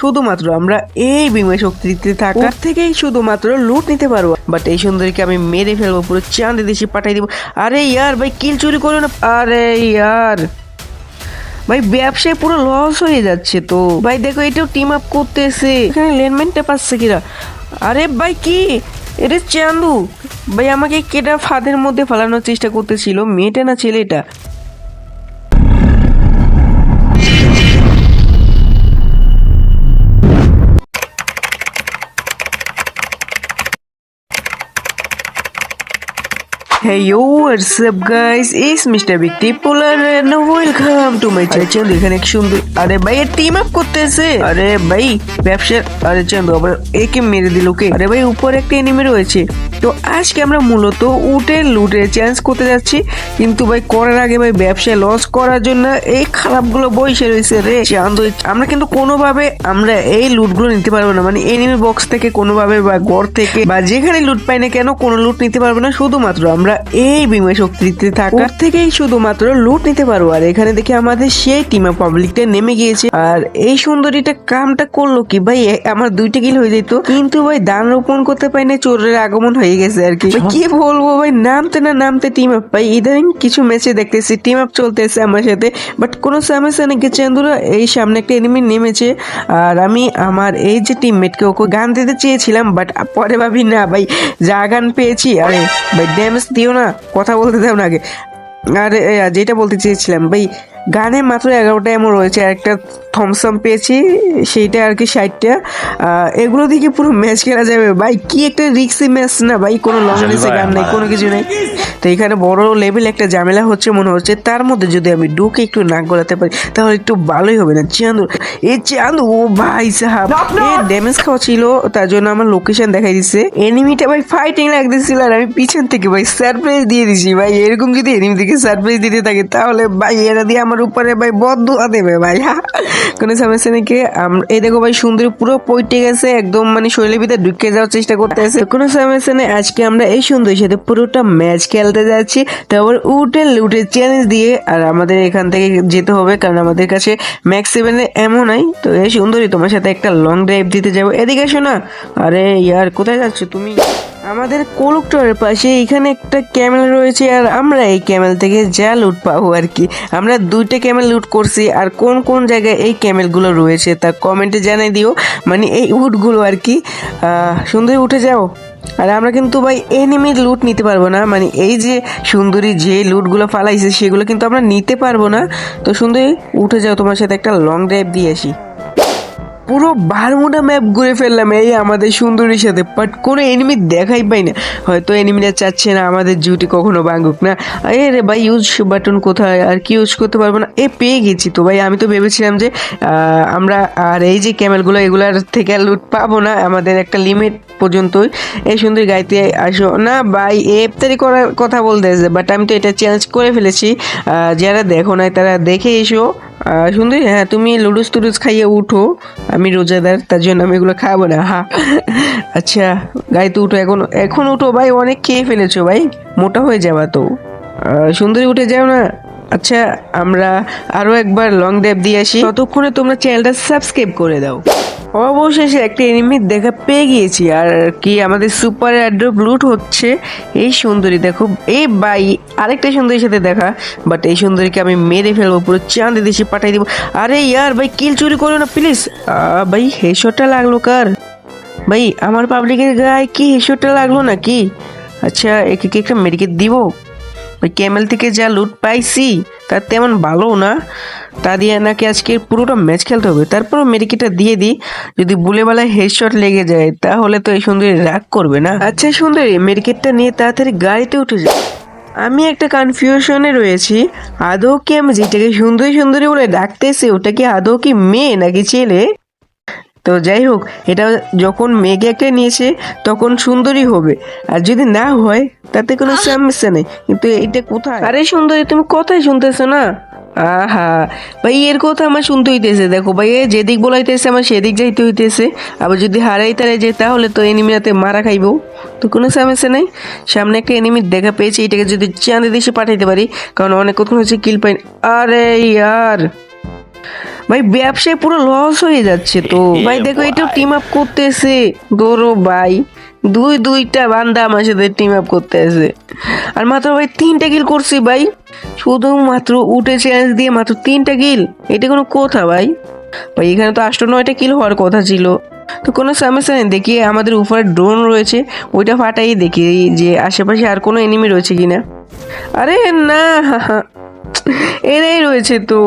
শুধুমাত্র আমরা এই বিময় শক্তিতে থাকা থেকেই শুধুমাত্র লুট নিতে পারব। বাট এই সুন্দরীকে আমি মেরে ফেলব পুরো চাঁদে দেশে পাঠাই দিব। আরে ইয়ার ভাই কিল চুরি করো না। আরে ইয়ার। ভাই ব্যবসায় পুরো লস হয়ে যাচ্ছে তো। ভাই দেখো এটাও টিম আপ করতেছে। এখানে লেনমেন্টটা পাচ্ছে কিরা? আরে ভাই কি? এটা চান্দু। ভাই আমাকে কেটা ফাঁদের মধ্যে ফেলানোর চেষ্টা করতেছিল? মেয়েটা না ছেলেটা? Hey yo, what's up guys? It's Mr. Tipular and welcome to my channel. এখানে এক সুন্দর আরে ভাই এ টিম আপ করতেছে আরে ভাই ব্যবসা আরে চন্দ্র আবার একে মেরে দিল কে আরে ভাই উপরে একটা এনিমি রয়েছে তো আজকে আমরা মূলত উটের লুটের চেঞ্জ করতে যাচ্ছি কিন্তু ভাই করার আগে ভাই ব্যবসায় লস করার জন্য এই খারাপগুলো বইসে রয়েছে রে চান্দ আমরা কিন্তু কোনোভাবে আমরা এই লুটগুলো নিতে পারব না মানে এনিমি বক্স থেকে কোনোভাবে বা ঘর থেকে বা যেখানে লুট পাই না কেন কোনো লুট নিতে পারব না শুধুমাত্র আমরা এই বিময় শক্তিতে থাকা থেকেই শুধুমাত্র লুট নিতে পারব আর এখানে দেখি আমাদের সেই টিমে পাবলিকটা নেমে গিয়েছে। আর এই সুন্দরীটা কামটা করল কি? ভাই আমার দুইটা কিল হয়ে যেত। কিন্তু ভাই দান রোপণ করতে পারি না চোরের আগমন হয়ে গেছে আর কি। কি বলব ভাই? নামতে না নামতে টিম আপ ভাই ইদানিং কিছু ম্যাচে দেখতেছি টিম আপ চলতেছে আমার সাথে। বাট কোনো সমস্যা নাকি চেন্দুরা এই সামনে একটা এনিমি নেমেছে। আর আমি আমার এই যে টিমমেটকে ওকে গান দিতে চেয়েছিলাম বাট পরে ভাবি না ভাই যা গান পেয়েছি আরে ভাই ড্যামেজ দিও না, কথা বলতে দাও না আগে। আর যেটা বলতে চেয়েছিলাম, ভাই, গানে মাত্র এগারোটা এমন রয়েছে, আর একটা থমসম পেয়েছি সেইটা আর কি ষাটটা। এগুলো দিকে পুরো ম্যাচ খেলা যাবে। ভাই কি একটা রিক্সি ম্যাচ না ভাই কোনো লং রেসে গান নেই কোনো কিছু নেই। তো এখানে বড় লেভেল একটা ঝামেলা হচ্ছে মনে হচ্ছে তার মধ্যে যদি আমি ডুকে একটু নাক গলাতে পারি তাহলে একটু ভালোই হবে না। চান্দু এ চান্দু ও ভাই সাহাব এ ড্যামেজ খাওয়া ছিল তার জন্য আমার লোকেশন দেখাই দিচ্ছে এনিমিটা ভাই ফাইটিং লাগতেছিল আর আমি পিছন থেকে ভাই সারপ্রাইজ দিয়ে দিছি। ভাই এরকম যদি এনিমি থেকে সারপ্রাইজ দিতে থাকে তাহলে ভাই এরা দিয়ে আমার উপরে ভাই বদুয়া দেবে ভাই। কোনো সমস্যা নাকি এই দেখো ভাই, সুন্দরী পুরো পইটে গেছে, একদম মানে শৈলের ভিতরে ঢুকে যাওয়ার চেষ্টা করতে আছে কোনো সমস্যা নেই, আজকে আমরা এই সুন্দরীর সাথে পুরোটা ম্যাচ খেলতে যাচ্ছি। তারপর উঠে লুটে চ্যালেঞ্জ দিয়ে আর আমাদের এখান থেকে যেতে হবে, কারণ আমাদের কাছে ম্যাক্স সেভেনে এমন নাই। তো এই সুন্দরী তোমার সাথে একটা লং ড্রাইভ দিতে যাব। এদিকে এসো না। আরে, ইয়ার, কোথায় যাচ্ছ তুমি? আমাদের কোলুকটরের পাশে এখানে একটা ক্যামেল রয়েছে আর আমরা এই ক্যামেল থেকে যা লুট পাবো আর কি। আমরা দুইটা ক্যামেল লুট করছি আর কোন কোন জায়গায় এই ক্যামেলগুলো রয়েছে তা কমেন্টে জানাই দিও। মানে এই উটগুলো আর কি আহ, সুন্দরী উঠে যাও। আর আমরা কিন্তু ভাই এনিমির লুট নিতে পারব না। মানে এই যে সুন্দরী যে লুটগুলো ফালাইছে সেগুলো কিন্তু আমরা নিতে পারব না। তো সুন্দরী উঠে যাও তোমার সাথে একটা লং ড্রাইভ দিয়ে আসি। পুরো বারমুডা ম্যাপ ঘুরে ফেললাম, এই আমাদের সুন্দরীর সাথে। বাট কোনো এনিমি দেখাই পাই না। হয়তো এনিমিরা চাচ্ছে না, আমাদের ডিউটি কখনো ভাঙুক না। এ রে ভাই ইউজ বাটন কোথায়? আর কি ইউজ করতে পারব না? এ, পেয়ে গেছি তো ভাই। আমি তো ভেবেছিলাম যে আমরা আর এই যে ক্যামেলগুলো এগুলার থেকে লুট পাবো না। আমাদের একটা লিমিট পর্যন্তই। এই সুন্দর গাইতে আসো। না ভাই এফতারি করার কথা বলতেছে বাট আমি তো এটা চেঞ্জ করে ফেলেছি। যারা দেখো না তারা দেখে এসো। সুন্দরী হ্যাঁ তুমি লুডুস টুডুস খাইয়ে উঠো। আমি রোজাদার, তার জন্য আমি এগুলো খাব না। হা। আচ্ছা গাড়িতে উঠো এখন। এখন উঠো ভাই, অনেক খেয়ে ফেলেছো ভাই। মোটা হয়ে যাবা তো। সুন্দরী উঠে যাও না। আচ্ছা আমরা আরও একবার লং ড্রাইভ দিয়ে আসি। ততক্ষণে তোমরা চ্যানেলটা সাবস্ক্রাইব করে দাও। অবশেষে একটা এনিমি দেখা পেয়ে গিয়েছি। আর কি, আমাদের সুপার অ্যাড্রপ লুট হচ্ছে এই সুন্দরী দেখো এই বাই আরেকটা সুন্দরীর সাথে দেখা। বাট এই সুন্দরীকে আমি মেরে ফেলব, পুরো চাঁদে দেশে পাঠাই দিব। আরে ইয়ার, ভাই কিল চুরি করো না প্লিজ ভাই হেশোটা লাগল কার? ভাই, আমার পাবলিকের গায়ে কি হেশোটা লাগল নাকি? আচ্ছা একে কি একটা মেডিকেট দিব? ওই ক্যামেল থেকে যা লুট পাইছি তার তেমন ভালো না। তা দিয়ে নাকি আজকে পুরোটা ম্যাচ খেলতে হবে। তারপর মেডিকেটটা দিয়ে দিই। যদি বুলে বেলায় হেডশট লেগে যায়, তাহলে তো এই সুন্দরী রাগ করবে না। আচ্ছা সুন্দরী মেডিকেটটা নিয়ে তাড়াতাড়ি গাড়িতে উঠে যায় আমি একটা কনফিউশনে রয়েছি। আদৌ কি আমি যেটাকে সুন্দরী সুন্দরী বলে ডাকতেছি ওটা কি আদৌ কি মেয়ে নাকি ছেলে? তো যাই হোক, এটা যখন মেঘে একটা নিয়েছে, তখন সুন্দরী হবে। আর যদি না হয় তাতে কোনো সমস্যা নেই। কিন্তু এটা কোথায়? আরে সুন্দরী তুমি কথাই শুনতেছো না? আহা! ভাই এর কথা আমার শুনতে হইতেছে দেখো ভাই এ যেদিক বলাইতেছে আমার সেদিক যাইতে হইতেছে। আবার যদি হারাই তারাই যায় তাহলে তো এনিমিরাতে মারা খাইবো। তো কোনো সমস্যা নেই। সামনে একটা এনিমি দেখা পেয়েছি এটাকে যদি চাঁদে দেশে পাঠাইতে পারি কারণ অনেক কতক্ষণ হচ্ছে কিল পাই আরে ইয়ার! ভাই ব্যবসায় পুরো লস হয়ে যাচ্ছে তো। ভাই দেখো এটা টিম আপ করতেছে। ধরো ভাই দুই দুইটা বান্দা আমার সাথে টিম আপ করতে আর মাত্র ভাই তিনটা কিল করছি ভাই। শুধুমাত্র উঠে চ্যালেঞ্জ দিয়ে মাত্র তিনটা কিল এটা কোনো কথা ভাই। ভাই এখানে তো আষ্ট নয়টা কিল হওয়ার কথা ছিল। তো কোনো সমস্যা নেই দেখি আমাদের উপরে ড্রোন রয়েছে। ওইটা ফাটাই দেখি যে আশেপাশে আর কোনো এনিমি রয়েছে কিনা। আরে না এরাই রয়েছে তো।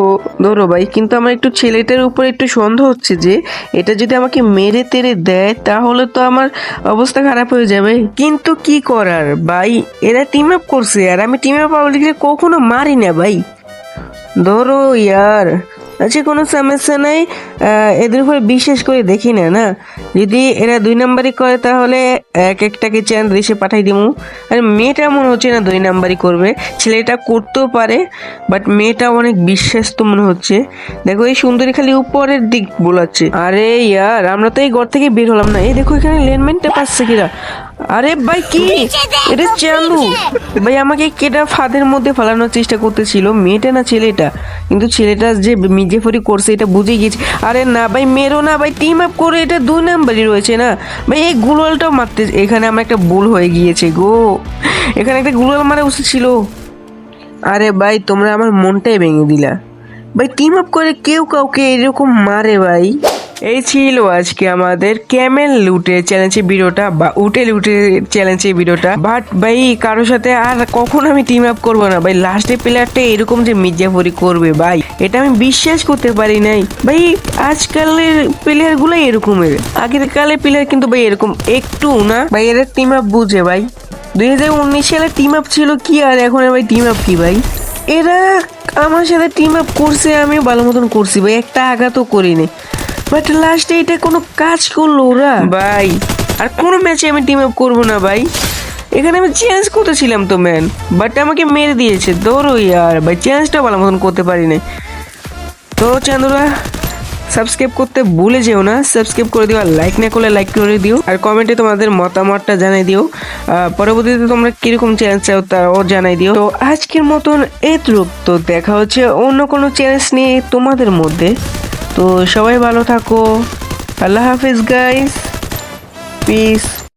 ধরো ভাই, কিন্তু আমার একটু ছেলেটার উপরে একটু সন্দেহ হচ্ছে যে, এটা যদি আমাকে মেরে তেরে দেয়, তাহলে তো আমার অবস্থা খারাপ হয়ে যাবে। কিন্তু কি করার ভাই? এরা টিম আপ করছে, আর আমি টিম আপ পাবলিককে কখনো মারি না ভাই। ধরো ইয়ার আচ্ছা কোনো সমস্যা নাই এদের উপরে বিশ্বাস করে দেখি না না? যদি এরা দুই নাম্বারই করে, তাহলে এক একটাকে চ্যান দেশে পাঠাই দিব আর মেয়েটা মনে হচ্ছে না দুই নাম্বারই করবে। ছেলেটা করতেও পারে বাট মেয়েটা অনেক বিশ্বাস্ত মনে হচ্ছে। দেখো, এই সুন্দরী খালি উপরের দিক বোলাচ্ছে। আরে ইয়ার, আমরা তো এই ঘর থেকে বের হলাম না। এই দেখো, এখানে লেনমেন্টটা পাচ্ছে কিরা আরে ভাই কি? এটা চালু। ভাই আমাকে কেটা ফাঁদের মধ্যে ফালানোর চেষ্টা করতেছিল। মেয়েটা না ছেলেটা? কিন্তু ছেলেটা যে মিজেফরি করছে এটা বুঝে গেছে। আরে না ভাই মেরো না ভাই টিম আপ করে এটা দুই নাম্বারই রয়েছে না? ভাই এই গুলোলটাও মারতে এখানে আমার একটা ভুল হয়ে গিয়েছে গো। এখানে একটা গুলোল মারা উচিত ছিল আরে ভাই তোমরা আমার মনটাই ভেঙে দিলা। ভাই টিম আপ করে কেউ কাউকে এরকম মারে ভাই? এই ছিল আজকে আমাদের ক্যামেল লুটে চ্যালেঞ্জের ভিডিওটা বা উঠে লুটে চ্যালেঞ্জের ভিডিওটা বাট ভাই, কারোর সাথে আর কখন আমি টিম আপ করব না। ভাই লাস্টে প্লেয়ারটা এরকম যে মির্জাফরি করবে, ভাই, এটা আমি বিশ্বাস করতে পারি নাই। ভাই, আজকালের প্লেয়ারগুলো এরকমের। আগের কালের প্লেয়ার কিন্তু ভাই এরকম একটু না। ভাই, এরা টিম আপ বুঝে, ভাই। দুই হাজার উনিশ সালে টিম আপ ছিল কি আর এখন ভাই টিম আপ কি, ভাই? এরা আমার সাথে টিম আপ করছে আমি ভালো মতন করছি, ভাই। একটা আঘাতও করিনি। বাট লাস্টে এটা কোনো কাজ করল ওরা। ভাই, আর কোনো ম্যাচে আমি টিম আপ করব না ভাই। এখানে আমি চেঞ্জ করতেছিলাম তো ম্যান বাট আমাকে মেরে দিয়েছে দৌড়ো ইয়ার ভাই চেঞ্জটা ভালো মতন করতে পারি নাই তো চান্দুরা সাবস্ক্রাইব করতে ভুলে যেও না। সাবস্ক্রাইব করে দিও, আর লাইক না করলে লাইক করে দিও। আর কমেন্টে তোমাদের মতামতটা জানাই দিও। পরবর্তীতে তোমরা কীরকম চ্যালেঞ্জ চাও তাও জানাই দিও। তো আজকের মতন এতটুক। তো দেখা হচ্ছে অন্য কোনো চ্যালেঞ্জ নিয়ে তোমাদের মধ্যে। তো সবাই ভালো থাকো। আল্লাহ হাফিজ গাইস পিস